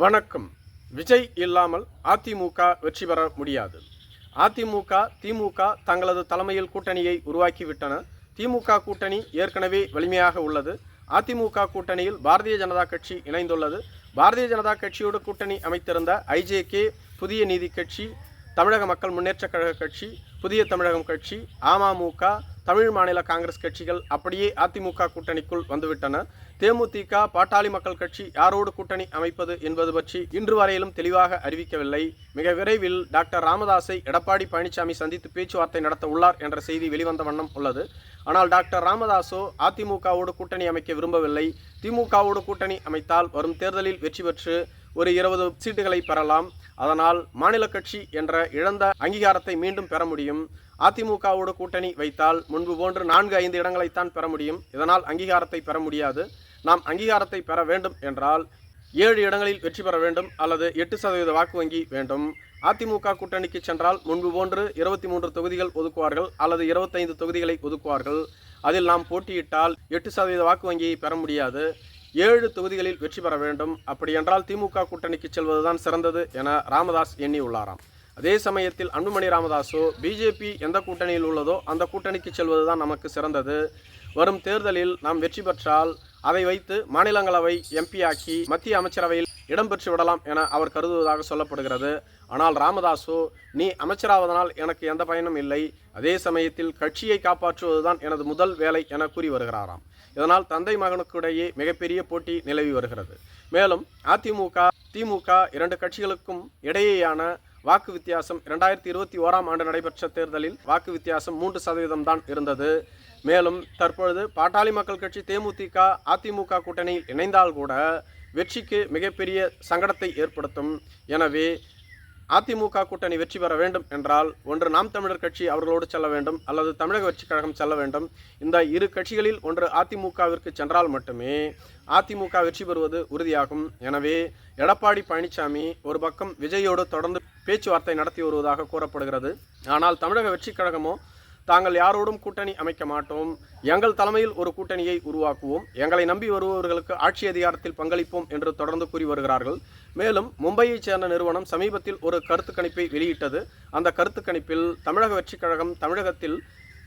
வணக்கம். விஜய் இல்லாமல் அதிமுக வெற்றி பெற முடியாது. அதிமுக திமுக தங்களது தலைமையில் கூட்டணியை உருவாக்கிவிட்டன. திமுக கூட்டணி ஏற்கனவே வலிமையாக உள்ளது. அதிமுக கூட்டணியில் பாரதிய ஜனதா கட்சி இணைந்துள்ளது. பாரதிய ஜனதா கட்சியோடு கூட்டணி அமைத்திருந்த ஐஜேகே புதிய நீதி கட்சி தமிழக மக்கள் முன்னேற்ற கழக கட்சி புதிய தமிழகம் கட்சி அமமுக தமிழ் மாநில காங்கிரஸ் கட்சிகள் அப்படியே அதிமுக கூட்டணிக்குள் வந்துவிட்டன. தேமுதிக பாட்டாளி மக்கள் கட்சி யாரோடு கூட்டணி அமைப்பது என்பது பற்றி இன்று வரையிலும் தெளிவாக அறிவிக்கவில்லை. மிக விரைவில் டாக்டர் ராமதாஸை எடப்பாடி பழனிசாமி சந்தித்து பேச்சுவார்த்தை நடத்த உள்ளார் என்ற செய்தி வெளிவந்த வண்ணம் உள்ளது. ஆனால் டாக்டர் ராமதாஸோ அதிமுகவோடு கூட்டணி அமைக்க விரும்பவில்லை. திமுகவோடு கூட்டணி அமைத்தால் வரும் தேர்தலில் வெற்றி பெற்று ஒரு இருபது சீட்டுகளை பெறலாம். அதனால் மாநில கட்சி என்ற இழந்த அங்கீகாரத்தை மீண்டும் பெற முடியும். அதிமுகவோடு கூட்டணி வைத்தால் முன்பு போன்று நான்கு ஐந்து இடங்களைத்தான் பெற முடியும். இதனால் அங்கீகாரத்தை பெற முடியாது. நாம் அங்கீகாரத்தை பெற வேண்டும் என்றால் ஏழு இடங்களில் வெற்றி பெற வேண்டும் அல்லது எட்டு சதவீத வாக்கு வங்கி வேண்டும். அதிமுக கூட்டணிக்கு சென்றால் முன்பு போன்று இருபத்தி மூன்று தொகுதிகள் ஒதுக்குவார்கள் அல்லது இருபத்தைந்து தொகுதிகளை ஒதுக்குவார்கள். அதில் நாம் போட்டியிட்டால் எட்டு சதவீத வாக்கு வங்கியை பெற முடியாது. ஏழு தொகுதிகளில் வெற்றி பெற வேண்டும். அப்படியென்றால் திமுக கூட்டணிக்கு செல்வதுதான் சிறந்தது என ராமதாஸ் எண்ணியுள்ளாராம். அதே சமயத்தில் அன்புமணி ராமதாஸோ பிஜேபி எந்த கூட்டணியில் உள்ளதோ அந்த கூட்டணிக்கு செல்வதுதான் நமக்கு சிறந்தது. வரும் தேர்தலில் நாம் வெற்றி பெற்றால் அதை வைத்து மாநிலங்களவை எம்பி ஆக்கி மத்திய அமைச்சரவையில் இடம்பெற்று விடலாம் என அவர் கருதுவதாக சொல்லப்படுகிறது. ஆனால் ராமதாசு நீ அமைச்சராவதனால் எனக்கு எந்த பயனும் இல்லை. அதே சமயத்தில் கட்சியை காப்பாற்றுவதுதான் எனது முதல் வேலை என கூறி வருகிறாராம். இதனால் தந்தை மகனுக்கிடையே மிகப்பெரிய போட்டி நிலவி வருகிறது. மேலும் அதிமுக திமுக இரண்டு கட்சிகளுக்கும் இடையேயான வாக்கு வித்தியாசம் இரண்டாயிரத்தி இருபத்தி ஓராம் ஆண்டு நடைபெற்ற தேர்தலில் வாக்கு வித்தியாசம் மூன்று சதவீதம் தான் இருந்தது. மேலும் தற்பொழுது பாட்டாளி மக்கள் கட்சி தேமுதிக அதிமுக கூட்டணியில் இணைந்தால் கூட வெற்றிக்கு மிகப்பெரிய சங்கடத்தை ஏற்படுத்தும். எனவே அதிமுக கூட்டணி வெற்றி பெற வேண்டும் என்றால் ஒன்று நாம் தமிழர் கட்சி அவர்களோடு செல்ல வேண்டும் அல்லது தமிழக வெற்றிக் கழகம் செல்ல வேண்டும். இந்த இரு கட்சிகளில் ஒன்று அதிமுகவிற்கு சென்றால் மட்டுமே அதிமுக வெற்றி பெறுவது உறுதியாகும். எனவே எடப்பாடி பழனிசாமி ஒரு பக்கம் விஜயோடு தொடர்ந்து பேச்சுவார்த்தை நடத்தி வருவதாக கூறப்படுகிறது. ஆனால் தமிழக வெற்றிக் கழகமோ தாங்கள் யாரோடும் கூட்டணி அமைக்க மாட்டோம். எங்கள் தலைமையில் ஒரு கூட்டணியை உருவாக்குவோம். எங்களை நம்பி வருபவர்களுக்கு ஆட்சி அதிகாரத்தில் பங்களிப்போம் என்று தொடர்ந்து கூறி வருகிறார்கள். மேலும் மும்பையைச் சேர்ந்த நிறுவனம் சமீபத்தில் ஒரு கருத்து கணிப்பை வெளியிட்டது. அந்த கருத்து கணிப்பில் தமிழக வெற்றிக் கழகம் தமிழகத்தில்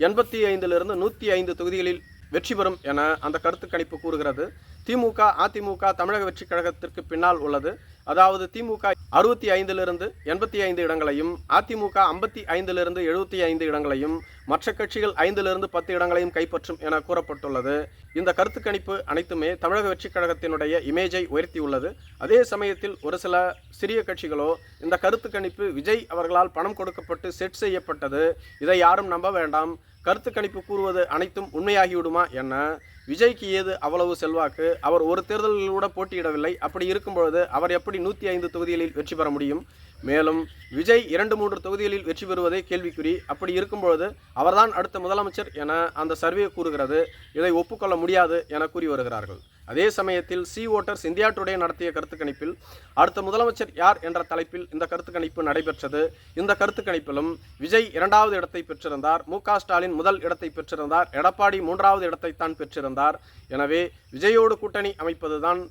எண்பத்தி ஐந்திலிருந்து நூற்றி ஐந்து தொகுதிகளில் வெற்றி பெறும் என அந்த கருத்து கணிப்பு கூறுகிறது. திமுக அதிமுக தமிழக வெற்றிக் கழகத்திற்கு பின்னால் உள்ளது. அதாவது திமுக அறுபத்தி ஐந்திலிருந்து எண்பத்தி ஐந்து இடங்களையும் அதிமுக ஐம்பத்தி ஐந்திலிருந்து எழுபத்தி ஐந்து இடங்களையும் மற்ற கட்சிகள் ஐந்திலிருந்து பத்து இடங்களையும் கைப்பற்றும் என கூறப்பட்டுள்ளது. இந்த கருத்து கணிப்பு அனைத்துமே தமிழக வெற்றிக் கழகத்தினுடைய இமேஜை உயர்த்தியுள்ளது. அதே சமயத்தில் ஒரு சில சிறிய கட்சிகளோ இந்த கருத்து கணிப்பு விஜய் அவர்களால் பணம் கொடுக்கப்பட்டு செட் செய்யப்பட்டது. இதை யாரும் நம்ப வேண்டாம். கருத்து கணிப்பு கூறுவது அனைத்தும் உண்மையாகிவிடுமா என்ன? விஜய்க்கு ஏது அவ்வளவு செல்வாக்கு? அவர் ஒரு தேர்தலில் கூட போட்டியிடவில்லை. அப்படி இருக்கும் பொழுது அவர் எப்படி நூற்றி ஐந்து தொகுதிகளில் வெற்றி பெற முடியும்? மேலும் விஜய் இரண்டு மூன்று தொகுதிகளில் வெற்றி பெறுவதே கேள்விக்குறி. அப்படி இருக்கும்பொழுது அவர்தான் அடுத்த முதலமைச்சர் என அந்த சர்வே கூறுகிறது. இதை ஒப்புக்கொள்ள முடியாது என கூறி வருகிறார்கள். அதே சமயத்தில் சி ஓட்டர்ஸ் இந்தியா டுடே நடத்திய கருத்து கணிப்பில் அடுத்த முதலமைச்சர் யார் என்ற தலைப்பில் இந்த கருத்து கணிப்பு நடைபெற்றது. இந்த கருத்து கணிப்பிலும் விஜய் இரண்டாவது இடத்தை பெற்றிருந்தார். மு ஸ்டாலின் முதல் இடத்தை பெற்றிருந்தார். எடப்பாடி மூன்றாவது இடத்தை தான் பெற்றிருந்தார். எனவே விஜயோடு கூட்டணி அமைப்பதுதான்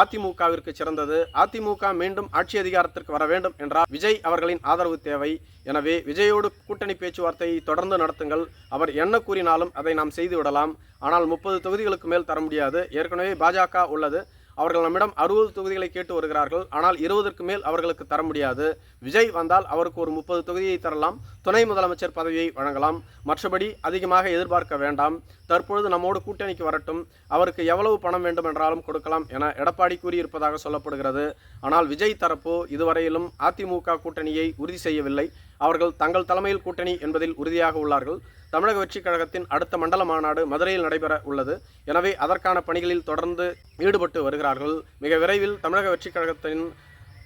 அதிமுகவிற்கு சிறந்தது. அதிமுக மீண்டும் ஆட்சி அதிகாரத்திற்கு வர வேண்டும் என்றால் விஜய் அவர்களின் ஆதரவு தேவை. எனவே விஜயோடு கூட்டணி பேச்சுவார்த்தையை தொடர்ந்து நடத்துங்கள். அவர் என்ன கூறினாலும் அதை நாம் செய்து விடலாம். ஆனால் முப்பது தொகுதிகளுக்கு மேல் தர முடியாது. ஏற்கனவே பாஜக உள்ளது. அவர்கள் நம்மிடம் அறுபது தொகுதிகளை கேட்டு வருகிறார்கள். ஆனால் இருபதற்கு மேல் அவர்களுக்கு தர முடியாது. விஜய் வந்தால் அவருக்கு ஒரு முப்பது தொகுதியை தரலாம். துணை முதலமைச்சர் பதவியை வழங்கலாம். மற்றபடி அதிகமாக எதிர்பார்க்க வேண்டாம். தற்பொழுது நம்மோடு கூட்டணிக்கு வரட்டும். அவருக்கு எவ்வளவு பணம் வேண்டும் என்றாலும் கொடுக்கலாம் என எடப்பாடி கூறியிருப்பதாக சொல்லப்படுகிறது. ஆனால் விஜய் தரப்போ இதுவரையிலும் அதிமுக கூட்டணியை உறுதி செய்யவில்லை. அவர்கள் தங்கள் தலைமையில் கூட்டணி என்பதில் உறுதியாக உள்ளார்கள். தமிழக வெற்றிக் கழகத்தின் அடுத்த மண்டல மாநாடு மதுரையில் நடைபெற உள்ளது. எனவே அதற்கான பணிகளில் தொடர்ந்து ஈடுபட்டு வருகிறார்கள். மிக விரைவில் தமிழக வெற்றிக் கழகத்தின்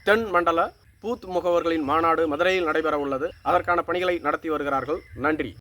தென் மண்டல பூத் முகவர்களின் மாநாடு மதுரையில் நடைபெற உள்ளது. அதற்கான பணிகளை நடத்தி வருகிறார்கள். நன்றி.